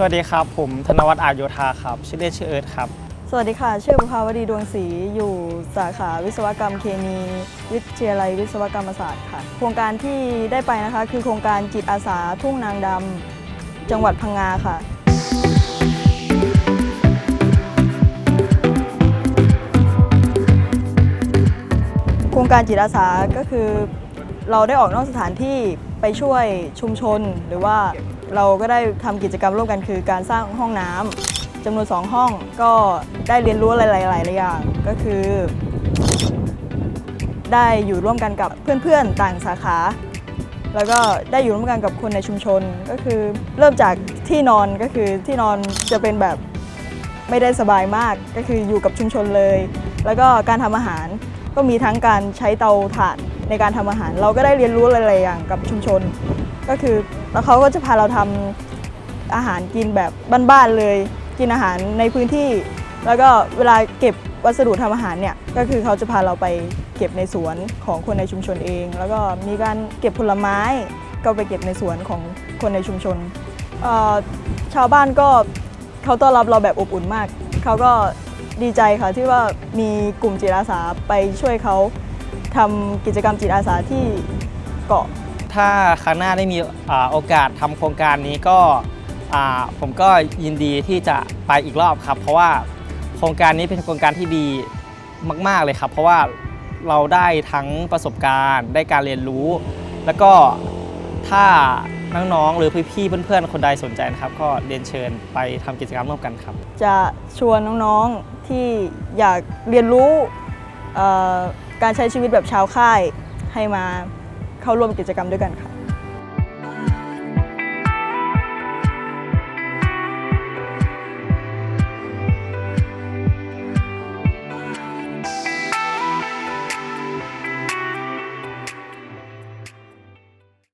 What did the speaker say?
สวัสดีครับ ผมธนวัฒน์อาโยธาครับ ชื่อเล่นชื่อเอิร์ธครับ สวัสดีค่ะ ชื่อบุภาวดีดวงศรีอยู่สาขาวิศวกรรมเคมี วิทยาลัยวิศวกรรมศาสตร์ค่ะ โครงการที่ได้ไปนะคะ คือโครงการจิตอาสาทุ่งนางดำจังหวัดพังงาค่ะโครงการจิตอาสาก็คือ เราได้ออกนอกสถานที่ไปช่วยชุมชน หรือว่าเราก็ได้ทำกิจกรรมร่วมกันคือการสร้างห้องน้ำจำนวน 2 ห้องก็ได้เรียนรู้อะไรหลายๆอย่าง ก็คือ ได้อยู่ร่วมกันกับเพื่อนๆ ต่างสาขา แล้วก็ได้อยู่ร่วมกันกับคนในชุมชนก็คือเริ่มจากที่นอนก็คือที่นอนจะเป็นแบบไม่ได้สบายมากก็คืออยู่กับชุมชนเลย แล้วก็การทำอาหารก็มีทั้งการใช้เตาถ่าน ในการทำอาหาร เราก็ได้เรียนรู้หลายๆอย่างกับชุมชน ก็คือแล้วเขาก็จะพาเราทำอาหารกินแบบบ้านๆเลย กินอาหารในพื้นที่ แล้วก็เวลาเก็บวัสดุทำอาหารเนี่ยก็คือเขาจะพาเราไปเก็บในสวนของคนในชุมชนเอง แล้วก็มีการเก็บผลไม้ก็ไปเก็บในสวนของคนในชุมชนชาวบ้านก็เขาต้อนรับเราแบบอบอุ่นมาก เขาก็ดีใจค่ะที่ว่ามีกลุ่มจิตอาสาไปช่วยเขา ทำกิจกรรมจิตอาสาที่เกาะ ถ้าครั้งหน้าได้มีอ่าโอกาสทำโครงการนี้ก็อ่าผมก็ยินดีที่จะไปอีกรอบครับ เพราะว่าโครงการนี้เป็นโครงการที่ดีมากๆเลยครับ เพราะว่าเราได้ทั้งประสบการณ์ ได้การเรียนรู้ แล้วก็ถ้าน้องๆหรือพี่ๆเพื่อนๆคนใดสนใจนะครับ ก็เรียนเชิญไปทำกิจกรรมร่วมกันครับ จะชวนน้องๆที่อยากเรียนรู้เอ่อ การใช้ชีวิตแบบชาวค่ายให้มาเข้าร่วมกิจกรรมด้วยกันค่ะ